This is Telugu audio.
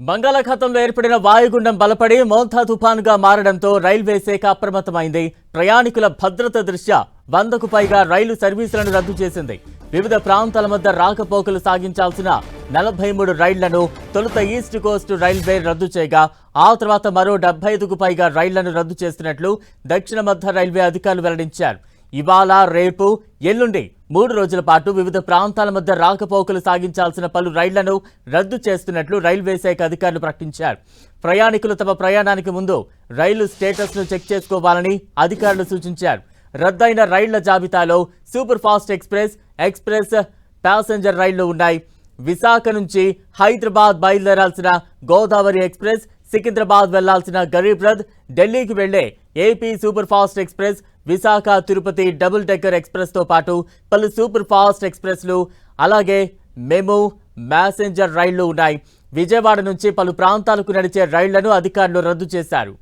బంగాళాఖాతంలో ఏర్పడిన వాయుగుండం బలపడి మోంతా తుఫానుగా మారడంతో రైల్వే శాఖ అప్రమత్తమైంది. ప్రయాణికుల భద్రత దృష్ట్యా వందకు పైగా రైలు సర్వీసులను రద్దు చేసింది. వివిధ ప్రాంతాల మధ్య రాకపోకలు సాగించాల్సిన నలభై మూడు రైళ్ళను తొలుత ఈస్ట్ కోస్ట్ రైల్వే రద్దు చేయగా ఆ తర్వాత మరో డెబ్బై ఐదుకు పైగా రైళ్ళను రద్దు చేస్తున్నట్లు దక్షిణ మధ్య రైల్వే అధికారులు వెల్లడించారు. ఇవాళ రేపు ఎల్లుండి మూడు రోజుల పాటు వివిధ ప్రాంతాల మధ్య రాకపోకలు సాగించాల్సిన పలు రైళ్ళను రద్దు చేస్తున్నట్లు రైల్వే శాఖ అధికారులు ప్రకటించారు. ప్రయాణికులు తమ ప్రయాణానికి ముందు రైలు స్టేటస్ను చెక్ చేసుకోవాలని అధికారులు సూచించారు. రద్దయిన రైళ్ళ జాబితాలో super fast express express passenger రైళ్ళు ఉన్నాయి. విశాఖ నుంచి హైదరాబాద్ బయలుదేరాల్సిన గోదావరి ఎక్స్ప్రెస్ సికింద్రాబాద్ వెళ్ళాల్సిన గరీబ్ రథ్ ఢిల్లీకి వెళ్ళే AP super fast express Visakha Tirupati double decker ఎక్స్ప్రెస్తో పాటు పలు సూపర్ ఫాస్ట్ ఎక్స్ప్రెస్లు అలాగే మెము మ్యాసెంజర్ రైళ్ళు ఉన్నాయి. విజయవాడ నుంచి పలు ప్రాంతాలకు నడిచే రైళ్ళను అధికారులు రద్దు చేశారు.